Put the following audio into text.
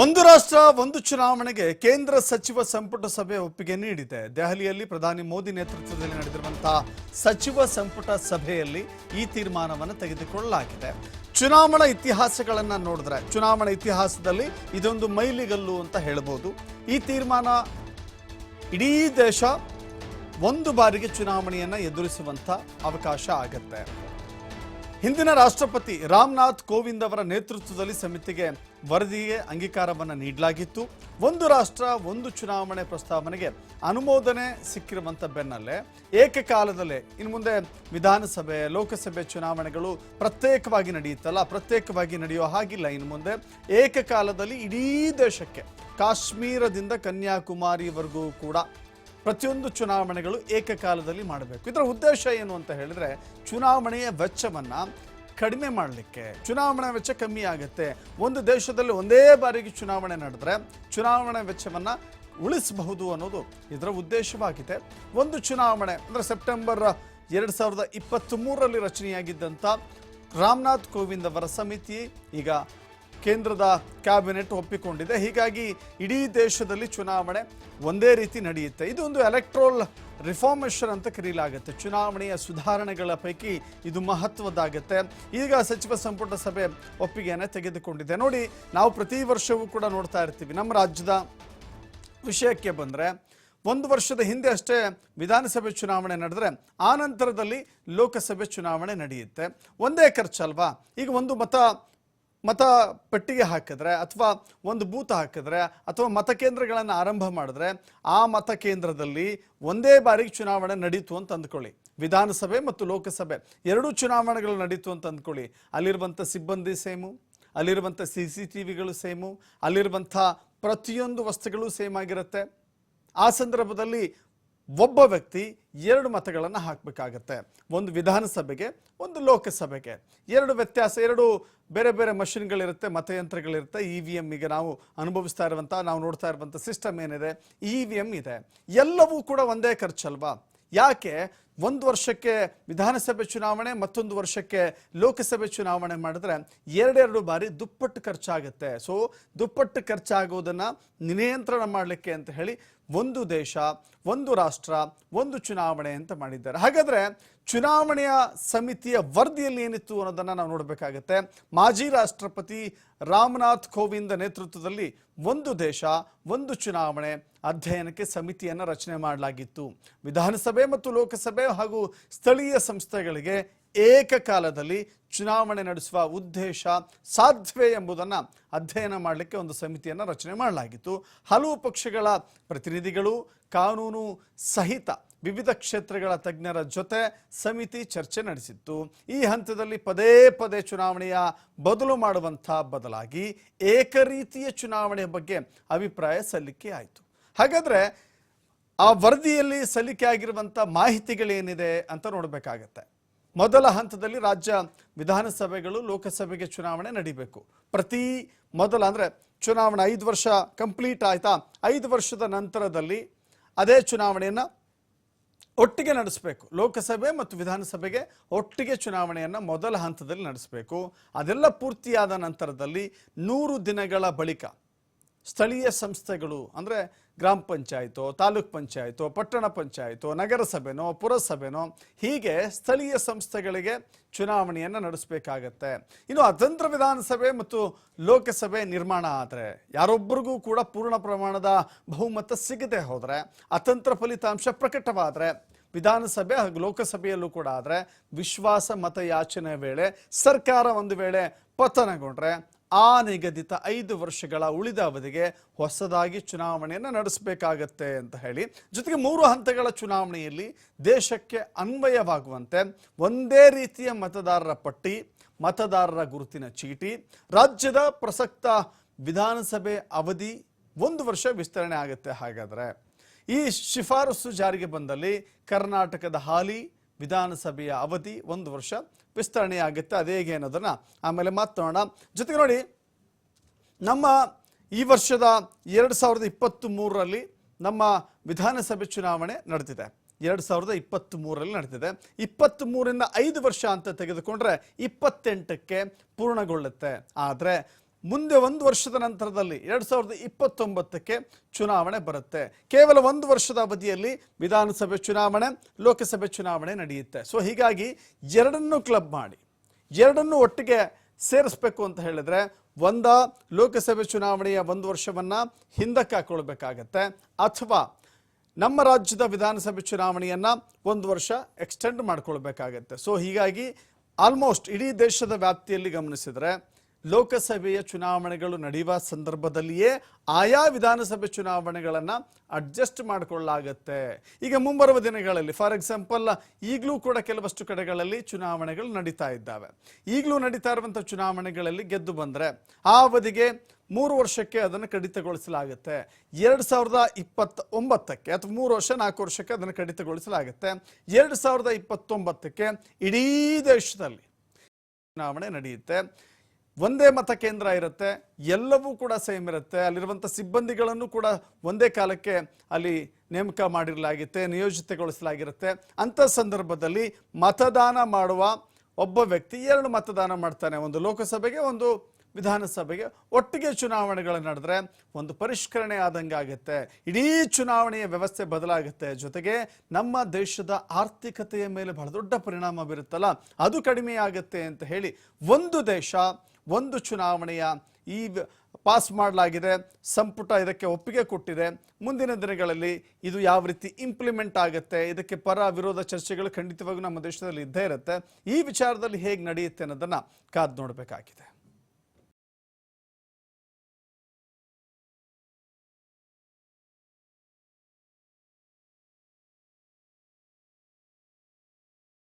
ಒಂದು ರಾಷ್ಟ್ರ, ಒಂದು ಚುನಾವಣೆಗೆ ಕೇಂದ್ರ ಸಚಿವ ಸಂಪುಟ ಸಭೆ ಒಪ್ಪಿಗೆ ನೀಡಿದೆ. ದೆಹಲಿಯಲ್ಲಿ ಪ್ರಧಾನಿ ಮೋದಿ ನೇತೃತ್ವದಲ್ಲಿ ನಡೆದಿರುವಂತಹ ಸಚಿವ ಸಂಪುಟ ಸಭೆಯಲ್ಲಿ ಈ ತೀರ್ಮಾನವನ್ನು ತೆಗೆದುಕೊಳ್ಳಲಾಗಿದೆ. ಚುನಾವಣಾ ಇತಿಹಾಸಗಳನ್ನು ನೋಡಿದ್ರೆ, ಚುನಾವಣಾ ಇತಿಹಾಸದಲ್ಲಿ ಇದೊಂದು ಮೈಲಿಗಲ್ಲು ಅಂತ ಹೇಳ್ಬೋದು. ಈ ತೀರ್ಮಾನ ಇಡೀ ದೇಶ ಒಂದು ಬಾರಿಗೆ ಚುನಾವಣೆಯನ್ನು ಎದುರಿಸುವಂಥ ಅವಕಾಶ ಆಗತ್ತೆ. ಹಿಂದಿನ ರಾಷ್ಟ್ರಪತಿ ರಾಮನಾಥ್ ಕೋವಿಂದ್ ಅವರ ನೇತೃತ್ವದಲ್ಲಿ ಸಮಿತಿಗೆ ವರದಿಗೆ ಅಂಗೀಕಾರವನ್ನು ನೀಡಲಾಗಿತ್ತು. ಒಂದು ರಾಷ್ಟ್ರ, ಒಂದು ಚುನಾವಣೆ ಪ್ರಸ್ತಾವನೆಗೆ ಅನುಮೋದನೆ ಸಿಕ್ಕಿರುವಂಥ ಬೆನ್ನಲ್ಲೇ ಏಕಕಾಲದಲ್ಲೇ ಇನ್ನು ಮುಂದೆ ವಿಧಾನಸಭೆ, ಲೋಕಸಭೆ ಚುನಾವಣೆಗಳು ಪ್ರತ್ಯೇಕವಾಗಿ ನಡೆಯುತ್ತಲ್ಲ, ಪ್ರತ್ಯೇಕವಾಗಿ ನಡೆಯೋ ಹಾಗಿಲ್ಲ. ಇನ್ನು ಮುಂದೆ ಏಕಕಾಲದಲ್ಲಿ ಇಡೀ ದೇಶಕ್ಕೆ ಕಾಶ್ಮೀರದಿಂದ ಕನ್ಯಾಕುಮಾರಿವರೆಗೂ ಕೂಡ ಪ್ರತಿಯೊಂದು ಚುನಾವಣೆಗಳು ಏಕಕಾಲದಲ್ಲಿ ಮಾಡಬೇಕು. ಇದರ ಉದ್ದೇಶ ಏನು ಅಂತ ಹೇಳಿದ್ರೆ ಚುನಾವಣೆಯ ವೆಚ್ಚವನ್ನು ಕಡಿಮೆ ಮಾಡಲಿಕ್ಕೆ. ಚುನಾವಣಾ ವೆಚ್ಚ ಕಮ್ಮಿ ಆಗುತ್ತೆ. ಒಂದು ದೇಶದಲ್ಲಿ ಒಂದೇ ಬಾರಿಗೆ ಚುನಾವಣೆ ನಡೆದ್ರೆ ಚುನಾವಣಾ ವೆಚ್ಚವನ್ನು ಉಳಿಸಬಹುದು ಅನ್ನೋದು ಇದರ ಉದ್ದೇಶವಾಗಿದೆ. ಒಂದು ಚುನಾವಣೆ ಅಂದರೆ ಸೆಪ್ಟೆಂಬರ್ ಎರಡು ಸಾವಿರದ ಇಪ್ಪತ್ತ್ಮೂರರಲ್ಲಿ ರಚನೆಯಾಗಿದ್ದಂಥ ರಾಮನಾಥ್ ಕೋವಿಂದ್ ಅವರ ಸಮಿತಿ ಈಗ ಕೇಂದ್ರದ ಕ್ಯಾಬಿನೆಟ್ ಒಪ್ಪಿಕೊಂಡಿದೆ. ಹೀಗಾಗಿ ಇಡೀ ದೇಶದಲ್ಲಿ ಚುನಾವಣೆ ಒಂದೇ ರೀತಿ ನಡೆಯುತ್ತೆ. ಇದು ಒಂದು ಎಲೆಕ್ಟ್ರೋಲ್ ರಿಫಾರ್ಮೇಷನ್ ಅಂತ ಕರೀಲಾಗುತ್ತೆ. ಚುನಾವಣೆಯ ಸುಧಾರಣೆಗಳ ಪೈಕಿ ಇದು ಮಹತ್ವದ್ದಾಗುತ್ತೆ. ಈಗ ಸಚಿವ ಸಂಪುಟ ಸಭೆ ಒಪ್ಪಿಗೆಯನ್ನು ತೆಗೆದುಕೊಂಡಿದೆ. ನೋಡಿ, ನಾವು ಪ್ರತಿ ವರ್ಷವೂ ಕೂಡ ನೋಡ್ತಾ ಇರ್ತೀವಿ. ನಮ್ಮ ರಾಜ್ಯದ ವಿಷಯಕ್ಕೆ ಬಂದರೆ, ಒಂದು ವರ್ಷದ ಹಿಂದೆ ಅಷ್ಟೇ ವಿಧಾನಸಭೆ ಚುನಾವಣೆ ನಡೆದರೆ, ಆ ನಂತರದಲ್ಲಿ ಲೋಕಸಭೆ ಚುನಾವಣೆ ನಡೆಯುತ್ತೆ. ಒಂದೇ ಖರ್ಚಲ್ವಾ? ಈಗ ಒಂದು ಮತ ಮತ ಪೆಟ್ಟಿಗೆ ಹಾಕಿದ್ರೆ ಅಥವಾ ಒಂದು ಬೂತ್ ಹಾಕಿದ್ರೆ ಅಥವಾ ಮತಕೇಂದ್ರಗಳನ್ನು ಆರಂಭ ಮಾಡಿದ್ರೆ ಆ ಮತಕೇಂದ್ರದಲ್ಲಿ ಒಂದೇ ಬಾರಿಗೆ ಚುನಾವಣೆ ನಡೀತು ಅಂತ ಅಂದ್ಕೊಳ್ಳಿ. ವಿಧಾನಸಭೆ ಮತ್ತು ಲೋಕಸಭೆ ಎರಡೂ ಚುನಾವಣೆಗಳು ನಡೀತು ಅಂತ ಅಂದ್ಕೊಳ್ಳಿ. ಅಲ್ಲಿರುವಂಥ ಸಿಬ್ಬಂದಿ ಸೇಮು, ಅಲ್ಲಿರುವಂಥ ಸಿ ಸಿ ಟಿ ವಿಗಳು ಸೇಮು, ಅಲ್ಲಿರುವಂಥ ಪ್ರತಿಯೊಂದು ವಸ್ತುಗಳು ಸೇಮ್ ಆಗಿರುತ್ತೆ. ಆ ಸಂದರ್ಭದಲ್ಲಿ ಒಬ್ಬ ವ್ಯಕ್ತಿ ಎರಡು ಮತಗಳನ್ನು ಹಾಕಬೇಕಾಗತ್ತೆ. ಒಂದು ವಿಧಾನಸಭೆಗೆ, ಒಂದು ಲೋಕಸಭೆಗೆ. ಎರಡು ವ್ಯತ್ಯಾಸ, ಎರಡು ಬೇರೆ ಬೇರೆ ಮಷಿನ್ಗಳಿರುತ್ತೆ, ಮತಯಂತ್ರಗಳಿರುತ್ತೆ. ಇ ವಿ ಎಮ್ಮಿಗೆ ನಾವು ಅನುಭವಿಸ್ತಾ ಇರುವಂಥ ನಾವು ನೋಡ್ತಾ ಇರುವಂಥ ಸಿಸ್ಟಮ್ ಏನಿದೆ? ಇ ವಿ ಎಂ ಇದೆ. ಎಲ್ಲವೂ ಕೂಡ ಒಂದೇ ಖರ್ಚಲ್ವಾ? ಯಾಕೆ? ಒಂದು ವರ್ಷಕ್ಕೆ ವಿಧಾನಸಭೆ ಚುನಾವಣೆ, ಮತ್ತೊಂದು ವರ್ಷಕ್ಕೆ ಲೋಕಸಭೆ ಚುನಾವಣೆ ಮಾಡಿದ್ರೆ ಎರಡೆರಡು ಬಾರಿ ದುಪ್ಪಟ್ಟು ಖರ್ಚಾಗುತ್ತೆ. ಸೊ ದುಪ್ಪಟ್ಟು ಖರ್ಚಾಗೋದನ್ನು ನಿಯಂತ್ರಣ ಮಾಡಲಿಕ್ಕೆ ಅಂತ ಹೇಳಿ ಒಂದು ದೇಶ ಒಂದು ರಾಷ್ಟ್ರ ಒಂದು ಚುನಾವಣೆ ಅಂತ ಮಾಡಿದ್ದಾರೆ. ಹಾಗಾದರೆ ಚುನಾವಣೆಯ ಸಮಿತಿಯ ವರದಿಯಲ್ಲಿ ಏನಿತ್ತು ಅನ್ನೋದನ್ನು ನಾವು ನೋಡಬೇಕಾಗತ್ತೆ. ಮಾಜಿ ರಾಷ್ಟ್ರಪತಿ ರಾಮನಾಥ್ ಕೋವಿಂದ್ ನೇತೃತ್ವದಲ್ಲಿ ಒಂದು ದೇಶ, ಒಂದು ಚುನಾವಣೆ, ಅಧ್ಯಯನಕ್ಕೆ ಸಮಿತಿಯನ್ನು ರಚನೆ ಮಾಡಲಾಗಿತ್ತು. ವಿಧಾನಸಭೆ ಮತ್ತು ಲೋಕಸಭೆ ಹಾಗೂ ಸ್ಥಳೀಯ ಸಂಸ್ಥೆಗಳಿಗೆ ಏಕಕಾಲದಲ್ಲಿ ಚುನಾವಣೆ ನಡೆಸುವ ಉದ್ದೇಶ ಸಾಧ್ಯವೇ ಎಂಬುದನ್ನು ಅಧ್ಯಯನ ಮಾಡಲಿಕ್ಕೆ ಒಂದು ಸಮಿತಿಯನ್ನು ರಚನೆ ಮಾಡಲಾಗಿತ್ತು. ಹಲವು ಪಕ್ಷಗಳ ಪ್ರತಿನಿಧಿಗಳು, ಕಾನೂನು ಸಹಿತ ವಿವಿಧ ಕ್ಷೇತ್ರಗಳ ತಜ್ಞರ ಜೊತೆ ಸಮಿತಿ ಚರ್ಚೆ ನಡೆಸಿತ್ತು. ಈ ಹಂತದಲ್ಲಿ ಪದೇ ಪದೇ ಚುನಾವಣೆಯ ಬದಲು ಮಾಡುವಂಥ ಬದಲಾಗಿ ಏಕರೀತಿಯ ಚುನಾವಣೆಯ ಬಗ್ಗೆ ಅಭಿಪ್ರಾಯ ಸಲ್ಲಿಕೆ ಆಯಿತು. ಹಾಗಾದರೆ ಆ ವರದಿಯಲ್ಲಿ ಸಲ್ಲಿಕೆ ಆಗಿರುವಂಥ ಮಾಹಿತಿಗಳೇನಿದೆ ಅಂತ ನೋಡಬೇಕಾಗತ್ತೆ. ಮೊದಲ ಹಂತದಲ್ಲಿ ರಾಜ್ಯ ವಿಧಾನಸಭೆಗಳು ಲೋಕಸಭೆಗೆ ಚುನಾವಣೆ ನಡಿಬೇಕು. ಪ್ರತಿ ಮೊದಲ ಅಂದರೆ ಚುನಾವಣೆ ಐದು ವರ್ಷ ಕಂಪ್ಲೀಟ್ ಆಯಿತಾ ಐದು ವರ್ಷದ ನಂತರದಲ್ಲಿ ಅದೇ ಚುನಾವಣೆಯನ್ನು ಒಟ್ಟಿಗೆ ನಡೆಸಬೇಕು. ಲೋಕಸಭೆ ಮತ್ತು ವಿಧಾನಸಭೆಗೆ ಒಟ್ಟಿಗೆ ಚುನಾವಣೆಯನ್ನು ಮೊದಲ ಹಂತದಲ್ಲಿ ನಡೆಸಬೇಕು. ಅದೆಲ್ಲ ಪೂರ್ತಿಯಾದ ನಂತರದಲ್ಲಿ ನೂರು ದಿನಗಳ ಬಳಿಕ ಸ್ಥಳೀಯ ಸಂಸ್ಥೆಗಳು, ಅಂದರೆ ಗ್ರಾಮ ಪಂಚಾಯಿತೋ, ತಾಲೂಕ್ ಪಂಚಾಯಿತೋ, ಪಟ್ಟಣ ಪಂಚಾಯಿತೋ, ನಗರಸಭೆನೋ, ಪುರಸಭೆನೋ, ಹೀಗೆ ಸ್ಥಳೀಯ ಸಂಸ್ಥೆಗಳಿಗೆ ಚುನಾವಣೆಯನ್ನು ನಡೆಸಬೇಕಾಗತ್ತೆ. ಇನ್ನು ಅತಂತ್ರ ವಿಧಾನಸಭೆ ಮತ್ತು ಲೋಕಸಭೆ ನಿರ್ಮಾಣ ಆದರೆ ಯಾರೊಬ್ಬರಿಗೂ ಕೂಡ ಪೂರ್ಣ ಪ್ರಮಾಣದ ಬಹುಮತ ಸಿಗದೆ ಹೋದರೆ, ಅತಂತ್ರ ಫಲಿತಾಂಶ ಪ್ರಕಟವಾದರೆ, ವಿಧಾನಸಭೆ ಹಾಗೂ ಲೋಕಸಭೆಯಲ್ಲೂ ಕೂಡ ಆದರೆ ವಿಶ್ವಾಸ ಮತಯಾಚನೆ ವೇಳೆ ಸರ್ಕಾರ ಒಂದು ವೇಳೆ ಪತನಗೊಂಡ್ರೆ ಆ ನಿಗದಿತ ಐದು ವರ್ಷಗಳ ಉಳಿದ ಅವಧಿಗೆ ಹೊಸದಾಗಿ ಚುನಾವಣೆಯನ್ನು ನಡೆಸಬೇಕಾಗತ್ತೆ ಅಂತ ಹೇಳಿ. ಜೊತೆಗೆ ಮೂರು ಹಂತಗಳ ಚುನಾವಣೆಯಲ್ಲಿ ದೇಶಕ್ಕೆ ಅನ್ವಯವಾಗುವಂತೆ ಒಂದೇ ರೀತಿಯ ಮತದಾರರ ಪಟ್ಟಿ, ಮತದಾರರ ಗುರುತಿನ ಚೀಟಿ, ರಾಜ್ಯದ ಪ್ರಸಕ್ತ ವಿಧಾನಸಭೆ ಅವಧಿ ಒಂದು ವರ್ಷ ವಿಸ್ತರಣೆ ಆಗುತ್ತೆ ಹಾಗಾದರೆ. ಈ ಶಿಫಾರಸು ಜಾರಿಗೆ ಬಂದಲ್ಲಿ ಕರ್ನಾಟಕದ ಹಾಲಿ ವಿಧಾನಸಭೆಯ ಅವಧಿ ಒಂದು ವರ್ಷ ವಿಸ್ತರಣೆ ಆಗುತ್ತೆ. ಅದೇ ಹೇಗೆ ಅನ್ನೋದನ್ನು ಆಮೇಲೆ ಮಾತನಾಡೋಣ. ಜೊತೆಗೆ ನೋಡಿ, ನಮ್ಮ ಈ ವರ್ಷದ ಎರಡು ಸಾವಿರದ ಇಪ್ಪತ್ತ್ ಮೂರರಲ್ಲಿ ನಮ್ಮ ವಿಧಾನಸಭೆ ಚುನಾವಣೆ ನಡೆದಿದೆ ಎರಡು ಸಾವಿರದ ಇಪ್ಪತ್ತ್ ಮೂರರಲ್ಲಿ ನಡೆದಿದೆ ಇಪ್ಪತ್ತ್ ಮೂರಿಂದ ಐದು ವರ್ಷ ಅಂತ ತೆಗೆದುಕೊಂಡ್ರೆ ಇಪ್ಪತ್ತೆಂಟಕ್ಕೆ ಪೂರ್ಣಗೊಳ್ಳುತ್ತೆ. ಆದರೆ ಮುಂದೆ ಒಂದು ವರ್ಷದ ನಂತರದಲ್ಲಿ ಎರಡು ಸಾವಿರದ ಇಪ್ಪತ್ತೊಂಬತ್ತಕ್ಕೆ ಚುನಾವಣೆ ಬರುತ್ತೆ. ಕೇವಲ ಒಂದು ವರ್ಷದ ಅವಧಿಯಲ್ಲಿ ವಿಧಾನಸಭೆ ಚುನಾವಣೆ, ಲೋಕಸಭೆ ಚುನಾವಣೆ ನಡೆಯುತ್ತೆ. ಸೊ ಹೀಗಾಗಿ ಎರಡನ್ನೂ ಕ್ಲಬ್ ಮಾಡಿ, ಎರಡನ್ನು ಒಟ್ಟಿಗೆ ಸೇರಿಸ್ಬೇಕು ಅಂತ ಹೇಳಿದ್ರೆ ಒಂದ ಲೋಕಸಭೆ ಚುನಾವಣೆಯ ಒಂದು ವರ್ಷವನ್ನ ಹಿಂದಕ್ಕೆ ಹಾಕೊಳ್ಬೇಕಾಗತ್ತೆ. ಅಥವಾ ನಮ್ಮ ರಾಜ್ಯದ ವಿಧಾನಸಭೆ ಚುನಾವಣೆಯನ್ನ ಒಂದು ವರ್ಷ ಎಕ್ಸ್ಟೆಂಡ್ ಮಾಡ್ಕೊಳ್ಬೇಕಾಗತ್ತೆ. ಸೊ ಹೀಗಾಗಿ ಆಲ್ಮೋಸ್ಟ್ ಇಡೀ ದೇಶದ ವ್ಯಾಪ್ತಿಯಲ್ಲಿ ಗಮನಿಸಿದ್ರೆ ಲೋಕಸಭೆಯ ಚುನಾವಣೆಗಳು ನಡೆಯುವ ಸಂದರ್ಭದಲ್ಲಿಯೇ ಆಯಾ ವಿಧಾನಸಭೆ ಚುನಾವಣೆಗಳನ್ನು ಅಡ್ಜಸ್ಟ್ ಮಾಡಿಕೊಳ್ಳಲಾಗತ್ತೆ. ಈಗ ಮುಂಬರುವ ದಿನಗಳಲ್ಲಿ ಫಾರ್ ಎಕ್ಸಾಂಪಲ್ ಈಗಲೂ ಕೂಡ ಕೆಲವಷ್ಟು ಕಡೆಗಳಲ್ಲಿ ಚುನಾವಣೆಗಳು ನಡೀತಾ ಇದ್ದಾವೆ. ಈಗಲೂ ನಡೀತಾ ಇರುವಂಥ ಚುನಾವಣೆಗಳಲ್ಲಿ ಗೆದ್ದು ಬಂದರೆ ಆ ಅವಧಿಗೆ ಮೂರು ವರ್ಷಕ್ಕೆ ಅದನ್ನು ಕಡಿತಗೊಳಿಸಲಾಗುತ್ತೆ. ಎರಡು ಸಾವಿರದ ಇಪ್ಪತ್ತ ಒಂಬತ್ತಕ್ಕೆ ಅಥವಾ ಮೂರು ವರ್ಷ, ನಾಲ್ಕು ವರ್ಷಕ್ಕೆ ಅದನ್ನು ಕಡಿತಗೊಳಿಸಲಾಗುತ್ತೆ. ಎರಡು ಸಾವಿರದ ಇಪ್ಪತ್ತೊಂಬತ್ತಕ್ಕೆ ಇಡೀ ದೇಶದಲ್ಲಿ ಚುನಾವಣೆ ನಡೆಯುತ್ತೆ. ಒಂದೇ ಮತ ಕೇಂದ್ರ ಇರುತ್ತೆ, ಎಲ್ಲವೂ ಕೂಡ ಸೇಮ್ ಇರುತ್ತೆ, ಅಲ್ಲಿರುವಂಥ ಸಿಬ್ಬಂದಿಗಳನ್ನು ಕೂಡ ಒಂದೇ ಕಾಲಕ್ಕೆ ಅಲ್ಲಿ ನೇಮಕ ಮಾಡಿರಲಾಗುತ್ತೆ, ನಿಯೋಜಿತಗೊಳಿಸಲಾಗಿರುತ್ತೆ. ಅಂಥ ಸಂದರ್ಭದಲ್ಲಿ ಮತದಾನ ಮಾಡುವ ಒಬ್ಬ ವ್ಯಕ್ತಿ ಎರಡು ಮತದಾನ ಮಾಡ್ತಾನೆ. ಒಂದು ಲೋಕಸಭೆಗೆ, ಒಂದು ವಿಧಾನಸಭೆಗೆ. ಒಟ್ಟಿಗೆ ಚುನಾವಣೆಗಳು ನಡೆದ್ರೆ ಒಂದು ಪರಿಷ್ಕರಣೆ ಆದಂಗೆ ಆಗುತ್ತೆ. ಇಡೀ ಚುನಾವಣೆಯ ವ್ಯವಸ್ಥೆ ಬದಲಾಗುತ್ತೆ. ಜೊತೆಗೆ ನಮ್ಮ ದೇಶದ ಆರ್ಥಿಕತೆಯ ಮೇಲೆ ಬಹಳ ದೊಡ್ಡ ಪರಿಣಾಮ ಬೀರುತ್ತಲ್ಲ, ಅದು ಕಡಿಮೆ ಆಗುತ್ತೆ ಅಂತ ಹೇಳಿ ಒಂದು ದೇಶ ಒಂದು ಚುನಾವಣೆಯ ಈ ಪಾಸ್ ಮಾಡಲಾಗಿದೆ, ಸಂಪುಟ ಇದಕ್ಕೆ ಒಪ್ಪಿಗೆ ಕೊಟ್ಟಿದೆ. ಮುಂದಿನ ದಿನಗಳಲ್ಲಿ ಇದು ಯಾವ ರೀತಿ ಇಂಪ್ಲಿಮೆಂಟ್ ಆಗುತ್ತೆ, ಇದಕ್ಕೆ ಪರ ವಿರೋಧ ಚರ್ಚೆಗಳು ಖಂಡಿತವಾಗೂ ನಮ್ಮ ದೇಶದಲ್ಲಿ ಇದ್ದೇ ಇರುತ್ತೆ. ಈ ವಿಚಾರದಲ್ಲಿ ಹೇಗೆ ನಡೆಯುತ್ತೆ ಅನ್ನೋದನ್ನು ಕಾದು ನೋಡಬೇಕಾಗಿದೆ.